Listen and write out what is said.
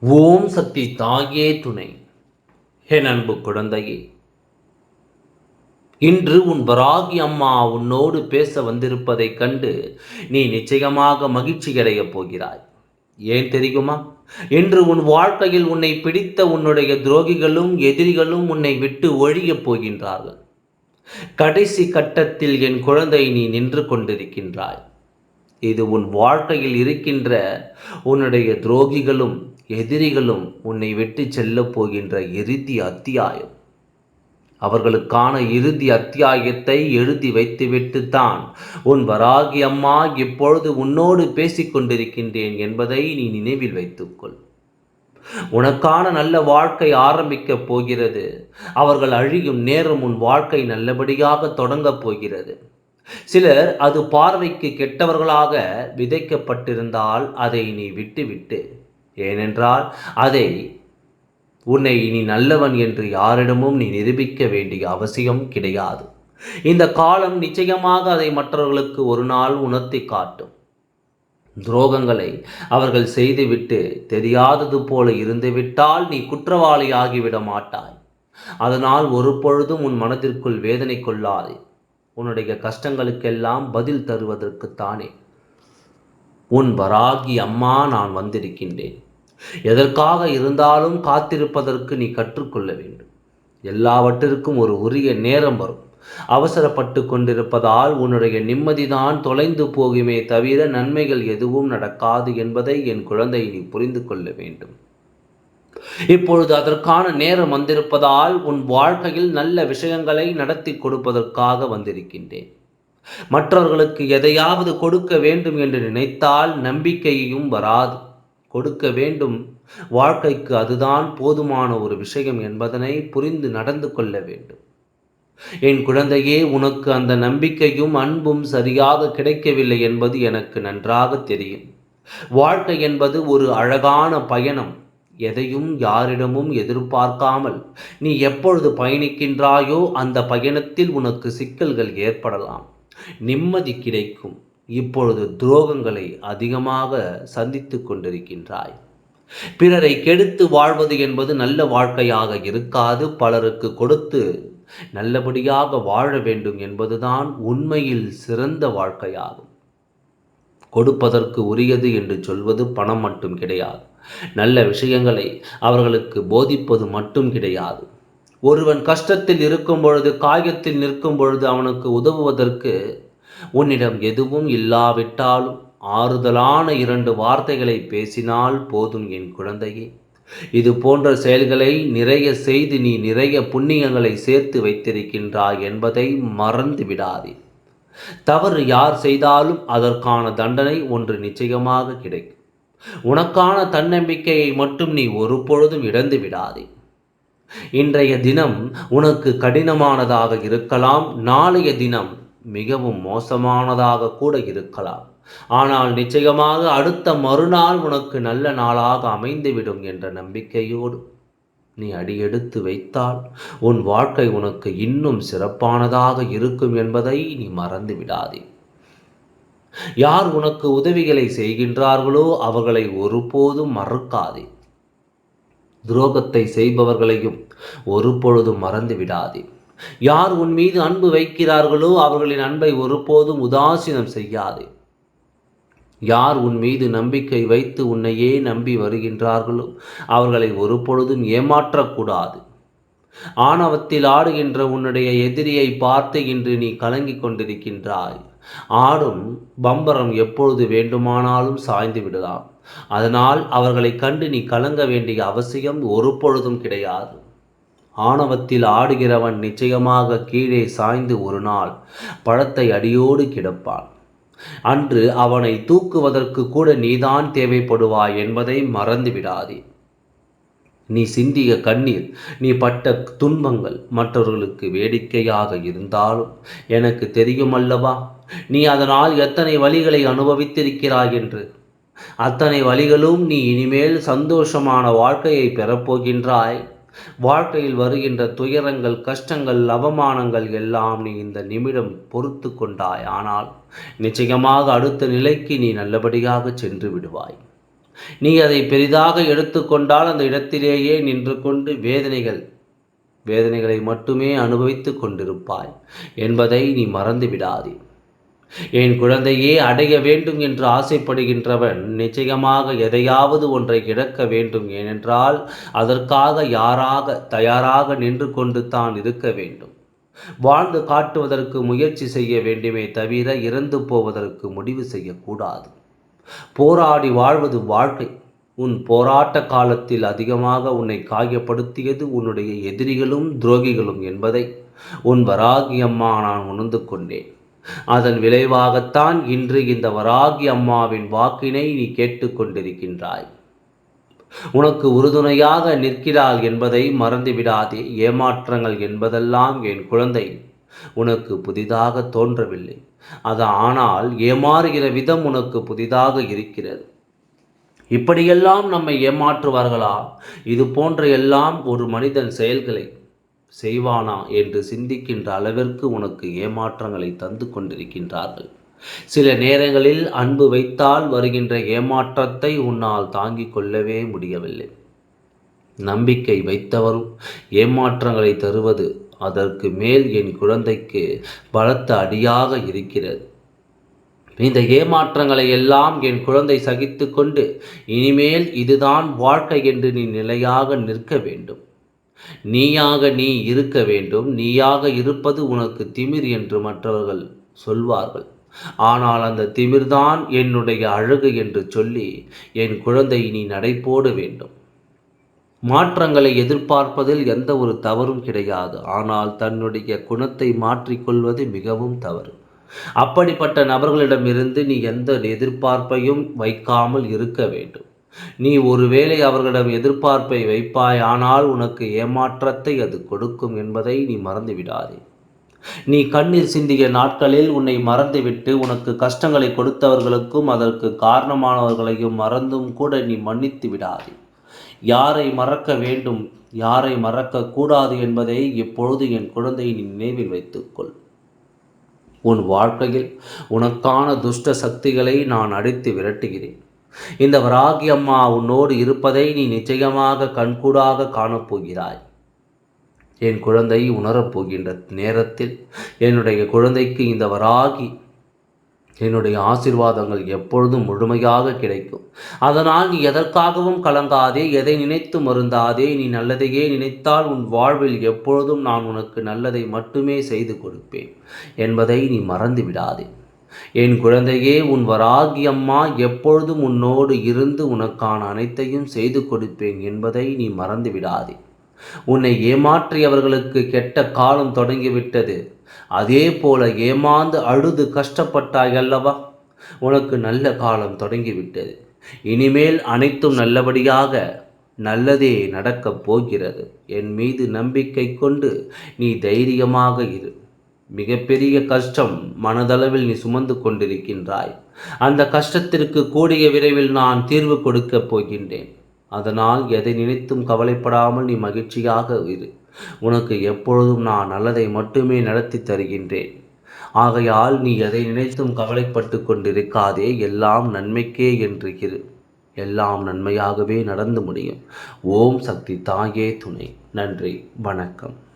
ஓம் சக்தி தாயே துணை. என் அன்பு குழந்தையே இன்று உன் வராகி அம்மா உன்னோடு பேச வந்திருப்பதைக் கண்டு நீ நிச்சயமாக மகிழ்ச்சி அடையப் போகிறாய். ஏன் தெரியுமா? இன்று உன் வாழ்க்கையில் உன்னை பிடித்த உன்னுடைய துரோகிகளும் எதிரிகளும் உன்னை விட்டு ஒழியப் போகின்றார்கள். கடைசி கட்டத்தில் என் குழந்தை நீ நின்று கொண்டிருக்கின்றாய். இது உன் வாழ்க்கையில் இருக்கின்ற உன்னுடைய துரோகிகளும் எதிரிகளும் உன்னை விட்டு செல்லப் போகின்ற இறுதி அத்தியாயம். அவர்களுக்கான இறுதி அத்தியாயத்தை எழுதி வைத்துவிட்டு தான் உன் வராகி அம்மா இப்பொழுது உன்னோடு பேசிக்கொண்டிருக்கின்றேன் என்பதை நீ நினைவில் வைத்துக்கொள். உனக்கான நல்ல வாழ்க்கை ஆரம்பிக்கப் போகிறது. அவர்கள் அழியும் நேரம் உன் வாழ்க்கை நல்லபடியாக தொடங்கப் போகிறது. சிலர் அது பார்வைக்கு கெட்டவர்களாக விதைக்கப்பட்டிருந்தால் அதை நீ விட்டுவிட்டு ஏனென்றால் அதை உன்னை இனி நல்லவன் என்று யாரிடமும் நீ நிரூபிக்க வேண்டிய அவசியம் கிடையாது. இந்த காலம் நிச்சயமாக அதை மற்றவர்களுக்கு ஒரு நாள் உணர்த்தி காட்டும். துரோகங்களை அவர்கள் செய்துவிட்டு தெரியாதது போல இருந்துவிட்டால் நீ குற்றவாளியாகிவிட மாட்டாய். அதனால் ஒரு பொழுதும் உன் மனதிற்குள் வேதனை கொள்ளாதே. உன்னுடைய கஷ்டங்களுக்கெல்லாம் பதில் தருவதற்குத்தானே. உன் வராகி அம்மா நான் வந்திருக்கின்றேன். எதற்காக இருந்தாலும் காத்திருப்பதற்கு நீ கற்றுக்கொள்ள வேண்டும். எல்லாவற்றிற்கும் ஒரு உரிய நேரம் வரும். அவசரப்பட்டு கொண்டிருப்பதால் உன்னுடைய நிம்மதிதான் தொலைந்து போகுமே தவிர நன்மைகள் எதுவும் நடக்காது என்பதை என் குழந்தை நீ புரிந்து கொள்ள வேண்டும். இப்பொழுது அதற்கான நேரம் வந்திருப்பதால் உன் வாழ்க்கையில் நல்ல விஷயங்களை நடத்தி கொடுப்பதற்காக வந்திருக்கின்றேன். மற்றவர்களுக்கு எதையாவது கொடுக்க வேண்டும் என்று நினைத்தால் நம்பிக்கையும் வராது. கொடுக்க வேண்டும். வாழ்க்கைக்கு அதுதான் போதுமான ஒரு விஷயம் என்பதனை புரிந்து நடந்து கொள்ள வேண்டும். என் குழந்தையே உனக்கு அந்த நம்பிக்கையும் அன்பும் சரியாக கிடைக்கவில்லை என்பது எனக்கு நன்றாக தெரியும். வாழ்க்கை என்பது ஒரு அழகான பயணம். எதையும் யாரிடமும் எதிர்பார்க்காமல் நீ எப்பொழுது பயணிக்கின்றாயோ அந்த பயணத்தில் உனக்கு சிக்கல்கள் ஏற்படலாம். நிம்மதி கிடைக்கும். இப்பொழுது துரோகங்களை அதிகமாக சந்தித்து கொண்டிருக்கின்றாய். பிறரை கெடுத்து வாழ்வது என்பது நல்ல வாழ்க்கையாக இருக்காது. பலருக்கு கொடுத்து நல்லபடியாக வாழ வேண்டும் என்பதுதான் உண்மையில் சிறந்த வாழ்க்கையாகும். கொடுப்பதற்கு உரியது என்று சொல்வது பணம் மட்டும் கிடையாது. நல்ல விஷயங்களை அவர்களுக்கு போதிப்பது மட்டும் கிடையாது. ஒருவன் கஷ்டத்தில் இருக்கும் பொழுது காயத்தில் நிற்கும் பொழுது அவனுக்கு உதவுவதற்கு உன்னிடம் எதுவும் இல்லாவிட்டாலும் ஆறுதலான இரண்டு வார்த்தைகளை பேசினால் போதும் என் குழந்தையே. இது போன்ற செயல்களை நிறைய செய்து நீ நிறைய புண்ணியங்களை சேர்த்து வைத்திருக்கின்றாய் என்பதை மறந்து விடாதே. தவறு யார் செய்தாலும் அதற்கான தண்டனை ஒன்று நிச்சயமாக கிடைக்கும். உனக்கான தன்னம்பிக்கையை மட்டும் நீ ஒரு பொழுதும் இழந்து விடாதே. இன்றைய தினம் உனக்கு கடினமானதாக இருக்கலாம். நாளைய தினம் மிகவும் மோசமானதாக கூட இருக்கலாம். ஆனால் நிச்சயமாக அடுத்த மறுநாள் உனக்கு நல்ல நாளாக அமைந்துவிடும் என்ற நம்பிக்கையோடு நீ அடியெடுத்து வைத்தால் உன் வாழ்க்கை உனக்கு இன்னும் சிறப்பானதாக இருக்கும் என்பதை நீ மறந்து விடாதே. யார் உனக்கு உதவிகளை செய்கின்றார்களோ அவர்களை ஒருபோதும் மறுக்காதே. துரோகத்தை செய்பவர்களையும் ஒருபொழுதும் மறந்து விடாதே. யார் உன் மீது அன்பு வைக்கிறார்களோ அவர்களின் அன்பை ஒருபோதும் உதாசீனம் செய்யாதே. யார் உன் மீது நம்பிக்கை வைத்து உன்னையே நம்பி வருகின்றார்களோ அவர்களை ஒருபொழுதும் ஏமாற்றக்கூடாது. ஆணவத்தில் ஆடுகின்ற உன்னுடைய எதிரியை பார்த்து இன்று நீ கலங்கிக் கொண்டிருக்கின்றாய். ஆடும் பம்பரம் எப்பொழுது வேண்டுமானாலும் சாய்ந்து விடலாம். அதனால் அவர்களை கண்டு நீ கலங்க வேண்டிய அவசியம் ஒரு பொழுதும் கிடையாது. ஆணவத்தில் ஆடுகிறவன் நிச்சயமாக கீழே சாய்ந்து ஒரு நாள் பழத்தை அடியோடு கிடப்பான். அன்று அவனை தூக்குவதற்கு கூட நீதான் தேவைப்படுவாய் என்பதை மறந்து விடாதே நீ சிந்திய கண்ணீர் நீ பட்ட துன்பங்கள் மற்றவர்களுக்கு வேடிக்கையாக இருந்தாலும் எனக்கு தெரியும் அல்லவா நீ அதனால் எத்தனை வழிகளை அனுபவித்திருக்கிறாய் என்று? அத்தனை வழிகளும் நீ இனிமேல் சந்தோஷமான வாழ்க்கையை பெறப்போகின்றாய். வாழ்க்கையில் வருகின்ற துயரங்கள் கஷ்டங்கள் அவமானங்கள் எல்லாம் நீ இந்த நிமிடம் பொறுத்து கொண்டாய். ஆனால் நிச்சயமாக அடுத்த நிலைக்கு நீ நல்லபடியாக சென்று விடுவாய். நீ அதை பெரிதாக எடுத்துக்கொண்டால் அந்த இடத்திலேயே நின்று கொண்டு வேதனைகள் வேதனைகளை மட்டுமே அனுபவித்து கொண்டிருப்பாய் என்பதை நீ மறந்து விடாதே. என் குழந்தையே அடைய வேண்டும் என்று ஆசைப்படுகின்றவன் நிச்சயமாக எதையாவது ஒன்றை இழக்க வேண்டும். ஏனென்றால் அதற்காக யாராக தயாராக நின்று கொண்டு தான் இருக்க வேண்டும். வாழ்ந்து காட்டுவதற்கு முயற்சி செய்ய வேண்டுமே தவிர இறந்து போவதற்கு முடிவு செய்யக்கூடாது. போராடி வாழ்வது வாழ்க்கை. உன் போராட்ட காலத்தில் அதிகமாக உன்னை காயப்படுத்தியது உன்னுடைய எதிரிகளும் துரோகிகளும் என்பதை உன் வராகியம்மா நான் உணர்ந்து கொண்டேன். அதன் விளைவாகத்தான் இன்று இந்த வராகி அம்மாவின் வாக்கினை நீ கேட்டுக்கொண்டிருக்கின்றாய் உனக்கு உறுதுணையாக நிற்கிறாள் என்பதை மறந்துவிடாதே ஏமாற்றங்கள் என்பதெல்லாம் என் குழந்தை. உனக்கு புதிதாக தோன்றவில்லை. அது ஆனால் ஏமாறுகிற விதம் உனக்கு புதிதாக இருக்கிறது. இப்படியெல்லாம் நம்மை ஏமாற்றுவார்களா? இது போன்ற எல்லாம் ஒரு மனிதன் செயல்களை செய்வானா என்று சிந்திக்கின்ற அளவிற்கு உனக்கு ஏமாற்றங்களை தந்து கொண்டிருக்கின்றார்கள். சில நேரங்களில் அன்பு வைத்தால் வருகின்ற ஏமாற்றத்தை உன்னால் தாங்கிக் கொள்ளவே முடியவில்லை. நம்பிக்கை வைத்தவரும் ஏமாற்றங்களை தருவது அதற்கு மேல் என் குழந்தைக்கு பலத்த அடியாக இருக்கிறது. இந்த ஏமாற்றங்களை எல்லாம் என் குழந்தை சகித்து கொண்டு இனிமேல் இதுதான் வாழ்க்கை என்று நீ நிலையாக நிற்க வேண்டும். நீயாக நீ இருக்க வேண்டும். நீயாக இருப்பது உனக்கு திமிர் என்று மற்றவர்கள் சொல்வார்கள். ஆனால் அந்த திமிர்தான் என்னுடைய அழகு என்று சொல்லி என் குழந்தை நீ நடைபோட வேண்டும். மாற்றங்களை எதிர்பார்ப்பதில் எந்த ஒரு தவறும் கிடையாது. ஆனால் தன்னுடைய குணத்தை மாற்றிக்கொள்வது மிகவும் தவறு. அப்படிப்பட்ட நபர்களிடமிருந்து நீ எந்த எதிர்பார்ப்பையும் வைக்காமல் இருக்க வேண்டும். நீ ஒருவேளை அவர்களிடம் எதிர்பார்ப்பை வைப்பாய் ஆனால் உனக்கு ஏமாற்றத்தை அது கொடுக்கும் என்பதை நீ மறந்து விடாதே நீ கண்ணீர் சிந்திய நாட்களில் உன்னை மறந்துவிட்டு உனக்கு கஷ்டங்களை கொடுத்தவர்களுக்கும் அதற்கு காரணமானவர்களையும் மறந்தும் கூட நீ மன்னித்து விடாதே. யாரை மறக்க வேண்டும் யாரை மறக்க கூடாது என்பதை இப்பொழுது என் குழந்தையை நீ நினைவில் வைத்துக்கொள். உன் வாழ்க்கையில் உனக்கான துஷ்ட சக்திகளை நான் அடித்து விரட்டுகிறேன். இந்த வராகி அம்மா உன்னோடு இருப்பதை நீ நிச்சயமாக கண்கூடாக காணப்போகிறாய். என் குழந்தை உணரப்போகின்ற நேரத்தில் என்னுடைய குழந்தைக்கு இந்த வராகி என்னுடைய ஆசிர்வாதங்கள் எப்பொழுதும் முழுமையாக கிடைக்கும். அதனால் நீ எதற்காகவும் கலங்காதே எதை நினைத்து மருந்தாதே நீ நல்லதையே நினைத்தால் உன் வாழ்வில் எப்பொழுதும் நான் உனக்கு நல்லதை மட்டுமே செய்து கொடுப்பேன் என்பதை நீ மறந்து விடாதே என் குழந்தையே உன் வராகி அம்மா எப்பொழுதும் உன்னோடு இருந்து உனக்கான அனைத்தையும் செய்து கொடுப்பேன் என்பதை நீ மறந்து விடாதே. உன்னை ஏமாற்றியவர்களுக்கு கெட்ட காலம் தொடங்கிவிட்டது. அதே போல ஏமாந்து அழுது கஷ்டப்பட்டாய் அல்லவா? உனக்கு நல்ல காலம் தொடங்கிவிட்டது. இனிமேல் அனைத்தும் நல்லபடியாக நல்லதே நடக்கப் போகிறது. என் மீது நம்பிக்கை கொண்டு நீ தைரியமாக இரு. மிகப்பெரிய கஷ்டம் மனதளவில் நீ சுமந்து கொண்டிருக்கின்றாய். அந்த கஷ்டத்திற்கு கூடிய விரைவில் நான் தீர்வு கொடுக்கப் போகின்றேன். அதனால் எதை நினைத்தும் கவலைப்படாமல் நீ மகிழ்ச்சியாக இரு. உனக்கு எப்பொழுதும் நான் நல்லதை மட்டுமே நடத்தி தருகின்றேன். ஆகையால் நீ எதை நினைத்தும் கவலைப்பட்டு கொண்டிருக்காதே எல்லாம் நன்மைக்கே என்று இரு. எல்லாம் நன்மையாகவே நடந்து முடியும். ஓம் சக்தி தாயே துணை. நன்றி வணக்கம்.